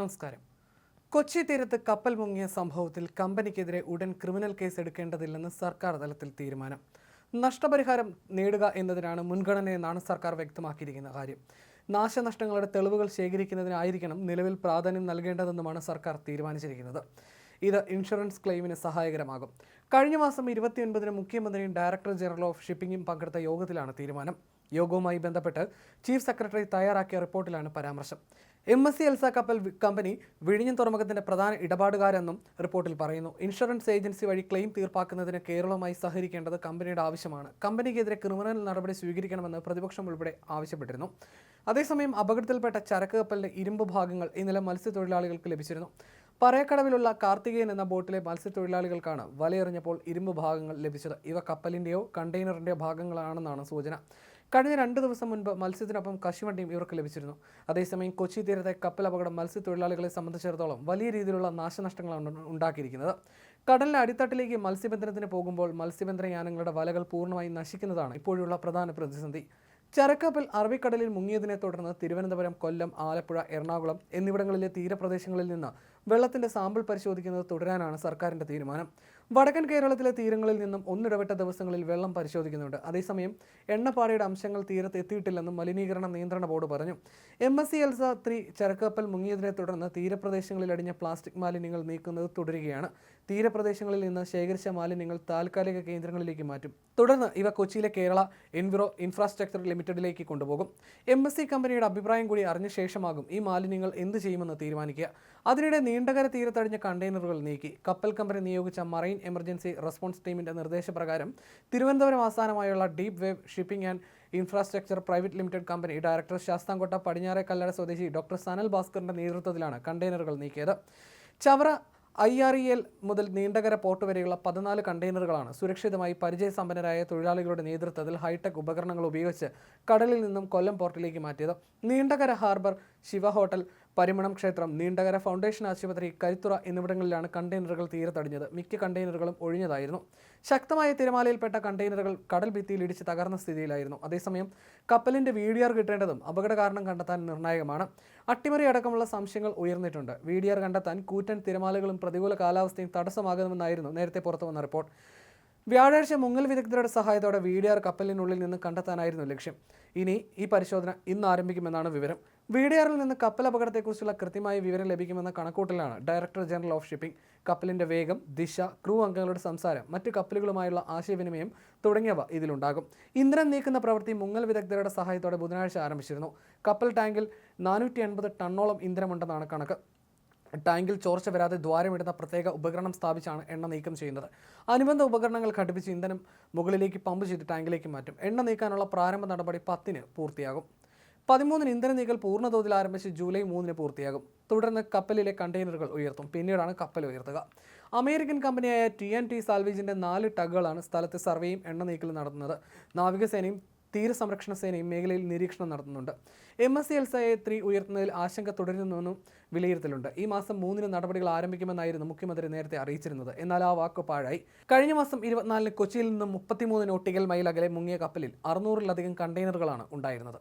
നമസ്കാരം. കൊച്ചി തീരത്ത് കപ്പൽ മുങ്ങിയ സംഭവത്തിൽ കമ്പനിക്കെതിരെ ഉടൻ ക്രിമിനൽ കേസ് എടുക്കേണ്ടതില്ലെന്ന് സർക്കാർ തലത്തിൽ തീരുമാനം. നഷ്ടപരിഹാരം നേടുക എന്നതിനാണ് മുൻഗണനയെന്നാണ് സർക്കാർ വ്യക്തമാക്കിയിരിക്കുന്ന കാര്യം. നാശനഷ്ടങ്ങളുടെ തെളിവുകൾ ശേഖരിക്കുന്നതിനായിരിക്കണം നിലവിൽ പ്രാധാന്യം നൽകേണ്ടതെന്നുമാണ് സർക്കാർ തീരുമാനിച്ചിരിക്കുന്നത്. ഇത് ഇൻഷുറൻസ് ക്ലെയിമിന് സഹായകരമാകും. കഴിഞ്ഞ മാസം ഇരുപത്തിയൊൻപതിന് മുഖ്യമന്ത്രിയും ഡയറക്ടർ ജനറൽ ഓഫ് ഷിപ്പിംഗും പങ്കെടുത്ത യോഗത്തിലാണ് തീരുമാനം. യോഗവുമായി ബന്ധപ്പെട്ട് ചീഫ് സെക്രട്ടറി തയ്യാറാക്കിയ റിപ്പോർട്ടിലാണ് പരാമർശം. എം എസ് സി എൽസ കപ്പൽ കമ്പനി വിഴിഞ്ഞം തുറമുഖത്തിന്റെ പ്രധാന ഇടപാടുകാരെന്നും റിപ്പോർട്ടിൽ പറയുന്നു. ഇൻഷുറൻസ് ഏജൻസി വഴി ക്ലെയിം തീർപ്പാക്കുന്നതിന് കേരളവുമായി സഹകരിക്കേണ്ടത് കമ്പനിയുടെ ആവശ്യമാണ്. കമ്പനിക്കെതിരെ ക്രിമിനൽ നടപടി സ്വീകരിക്കണമെന്ന് പ്രതിപക്ഷം ഉൾപ്പെടെ ആവശ്യപ്പെട്ടിരുന്നു. അതേസമയം അപകടത്തിൽപ്പെട്ട ചരക്ക് കപ്പലിന്റെ ഇരുമ്പ് ഭാഗങ്ങൾ ഇന്നലെ മത്സ്യത്തൊഴിലാളികൾക്ക് ലഭിച്ചിരുന്നു. പറയക്കടവിലുള്ള കാർത്തികേയൻ എന്ന ബോട്ടിലെ മത്സ്യത്തൊഴിലാളികൾക്കാണ് വലയെറിഞ്ഞപ്പോൾ ഇരുമ്പ് ഭാഗങ്ങൾ ലഭിച്ചത്. ഇവ കപ്പലിന്റെയോ കണ്ടെയ്നറിന്റെയോ ഭാഗങ്ങളാണെന്നാണ് സൂചന. കഴിഞ്ഞ രണ്ട് ദിവസം മുൻപ് മത്സ്യത്തിനൊപ്പം കശുവണ്ടിയും ഇവർക്ക് ലഭിച്ചിരുന്നു. അതേസമയം കൊച്ചി തീരത്തെ കപ്പൽ അപകടം മത്സ്യത്തൊഴിലാളികളെ സംബന്ധിച്ചിടത്തോളം വലിയ രീതിയിലുള്ള നാശനഷ്ടങ്ങളാണ് ഉണ്ട- ഉണ്ടാക്കിയിരിക്കുന്നത്. കടലിന്റെ അടിത്തട്ടിലേക്ക് മത്സ്യബന്ധനത്തിന് പോകുമ്പോൾ മത്സ്യബന്ധന യാനങ്ങളുടെ വലകൾ പൂർണമായും നശിക്കുന്നതാണ് ഇപ്പോഴുള്ള പ്രധാന പ്രതിസന്ധി. ചരക്കപ്പൽ അറബിക്കടലിൽ മുങ്ങിയതിനെ തുടർന്ന് തിരുവനന്തപുരം കൊല്ലം ആലപ്പുഴ എറണാകുളം എന്നിവിടങ്ങളിലെ തീരപ്രദേശങ്ങളിൽ നിന്ന് വെള്ളത്തിന്റെ സാമ്പിൾ പരിശോധിക്കുന്നത് തുടരാനാണ് സർക്കാരിന്റെ തീരുമാനം. വടക്കൻ കേരളത്തിലെ തീരങ്ങളിൽ നിന്നും ഒന്നിടവിട്ട ദിവസങ്ങളിൽ വെള്ളം പരിശോധിക്കുന്നുണ്ട്. അതേസമയം എണ്ണപ്പാറയുടെ അംശങ്ങൾ തീരത്ത് എത്തിയിട്ടില്ലെന്നും മലിനീകരണ നിയന്ത്രണ ബോർഡ് പറഞ്ഞു. M S C Elsa three ചരക്കപ്പൽ മുങ്ങിയതിനെ തുടർന്ന് തീരപ്രദേശങ്ങളിൽ അടിഞ്ഞ പ്ലാസ്റ്റിക് മാലിന്യങ്ങൾ നീക്കുന്നത് തുടരുകയാണ്. തീരപ്രദേശങ്ങളിൽ നിന്ന് ശേഖരിച്ച മാലിന്യങ്ങൾ താൽക്കാലിക കേന്ദ്രങ്ങളിലേക്ക് മാറ്റും. തുടർന്ന് ഇവ കൊച്ചിയിലെ കേരള എൻവിറോ ഇൻഫ്രാസ്ട്രക്ചർ ലിമിറ്റഡിലേക്ക് കൊണ്ടുപോകും. എം എസ് സി കമ്പനിയുടെ അഭിപ്രായം കൂടി അറിഞ്ഞ ശേഷമാകും ഈ മാലിന്യങ്ങൾ എന്ത് ചെയ്യുമെന്ന് തീരുമാനിക്കുക. അതിനിടെ നീണ്ടകര തീരത്തടിഞ്ഞ കണ്ടെയ്നറുകൾ നീക്കി. കപ്പൽ കമ്പനി നിയോഗിച്ച മറൈൻ എമർജൻസി റെസ്പോൺസ് ടീമിന്റെ നിർദ്ദേശപ്രകാരം തിരുവനന്തപുരം ആസ്ഥാനമായുള്ള Deep Wave shipping and infrastructure private limited company director Sasthamkotta Padinjare Kallada സ്വദേശി ഡോക്ടർ സനൽ ഭാസ്കറിന്റെ നേതൃത്വത്തിലാണ് കണ്ടെയ്നറുകൾ നീക്കിയത്. Chavara I R E L മുതൽ നീണ്ടകര പോർട്ട് വരെയുള്ള പതിനാല് കണ്ടെയ്നറുകളാണ് സുരക്ഷിതമായി പരിചയസമ്പന്നരായ തൊഴിലാളികളുടെ നേതൃത്വത്തിൽ ഹൈടെക് ഉപകരണങ്ങൾ ഉപയോഗിച്ച് കടലിൽ നിന്നും കൊല്ലം പോർട്ടിലേക്ക് മാറ്റിയത്. നീണ്ടകര ഹാർബർ ശിവ ഹോട്ടൽ പരിമണം ക്ഷേത്രം നീണ്ടകര ഫൗണ്ടേഷൻ ആശുപത്രി കരുത്തുറ എന്നിവിടങ്ങളിലാണ് കണ്ടെയ്നറുകൾ തീരത്തടിഞ്ഞത്. മിക്ക കണ്ടെയ്നറുകളും ഒഴിഞ്ഞതായിരുന്നു. ശക്തമായ തിരമാലയിൽപ്പെട്ട കണ്ടെയ്നറുകൾ കടൽ ഭിത്തിയിൽ ഇടിച്ച് തകർന്ന സ്ഥിതിയിലായിരുന്നു. അതേസമയം കപ്പലിന്റെ വി കിട്ടേണ്ടതും അപകട കാരണം കണ്ടെത്താൻ നിർണായകമാണ്. അട്ടിമറി അടക്കമുള്ള സംശയങ്ങൾ ഉയർന്നിട്ടുണ്ട്. വി കണ്ടെത്താൻ കൂറ്റൻ തിരമാലകളും പ്രതികൂല കാലാവസ്ഥയും തടസ്സമാകുമെന്നായിരുന്നു നേരത്തെ പുറത്തുവന്ന റിപ്പോർട്ട്. വ്യാഴാഴ്ച മുങ്ങൽ വിദഗ്ധരുടെ സഹായത്തോടെ വി കപ്പലിനുള്ളിൽ നിന്ന് കണ്ടെത്താനായിരുന്നു ലക്ഷ്യം. ഇനി ഈ പരിശോധന ഇന്ന് ആരംഭിക്കുമെന്നാണ് വിവരം. വി നിന്ന് കപ്പൽ അപകടത്തെക്കുറിച്ചുള്ള കൃത്യമായ വിവരം ലഭിക്കുമെന്ന കണക്കൂട്ടലാണ് ഡയറക്ടർ ജനറൽ ഓഫ് ഷിപ്പിംഗ് കപ്പലിന്റെ വേഗം ദിശ ക്രൂ അംഗങ്ങളുടെ സംസാരം മറ്റ് കപ്പലുകളുമായുള്ള ആശയവിനിമയം തുടങ്ങിയവ ഇതിലുണ്ടാകും. ഇന്ധനം നീക്കുന്ന പ്രവൃത്തി മുങ്ങൽ വിദഗ്ധരുടെ സഹായത്തോടെ ബുധനാഴ്ച ആരംഭിച്ചിരുന്നു. കപ്പൽ ടാങ്കിൽ നാനൂറ്റി എൺപത് ടണ്ണോളം ഇന്ധനമുണ്ടെന്നാണ് കണക്ക്. ടാങ്കിൽ ചോർച്ച വരാതെ ദ്വാരമിടുന്ന പ്രത്യേക ഉപകരണം സ്ഥാപിച്ചാണ് എണ്ണ നീക്കം ചെയ്യുന്നത്. അനുബന്ധ ഉപകരണങ്ങൾ ഘടിപ്പിച്ച് ഇന്ധനം മുകളിലേക്ക് പമ്പ് ചെയ്ത് ടാങ്കിലേക്ക് മാറ്റും. എണ്ണ നീക്കാനുള്ള പ്രാരംഭ നടപടി പത്തിന് പൂർത്തിയാകും. പതിമൂന്നിന് ഇന്ധന നീക്കൽ പൂർണതോതിൽ ആരംഭിച്ച് ജൂലൈ മൂന്നിന് പൂർത്തിയാകും. തുടർന്ന് കപ്പലിലെ കണ്ടെയ്നറുകൾ ഉയർത്തും. പിന്നീടാണ് കപ്പൽ ഉയർത്തുക. അമേരിക്കൻ കമ്പനിയായ ടി എൻ ടി സാൽവേജിന്റെ നാല് ടഗുകളാണ് സ്ഥലത്ത് സർവേയും എണ്ണ നീക്കലും നടത്തുന്നത്. നാവികസേനയും തീരസംരക്ഷണ സേനയും മേഖലയിൽ നിരീക്ഷണം നടത്തുന്നുണ്ട്. എം എസ് സി എൽസയെ ത്രീ ഉയർത്തുന്നതിൽ ആശങ്ക തുടരുന്നുവെന്നും വിലയിരുത്തലുണ്ട്. ഈ മാസം മൂന്നിന് നടപടികൾ ആരംഭിക്കുമെന്നായിരുന്നു മുഖ്യമന്ത്രി നേരത്തെ അറിയിച്ചിരുന്നത്. എന്നാൽ ആ വാക്ക് പാഴായി. കഴിഞ്ഞ മാസം ഇരുപത്തിനാലിന് കൊച്ചിയിൽ നിന്നും മുപ്പത്തിമൂന്ന് നോട്ടിക്കൽ മൈൽ അകലെ മുങ്ങിയ കപ്പലിൽ അറുന്നൂറിലധികം കണ്ടെയ്നറുകളാണ് ഉണ്ടായിരുന്നത്.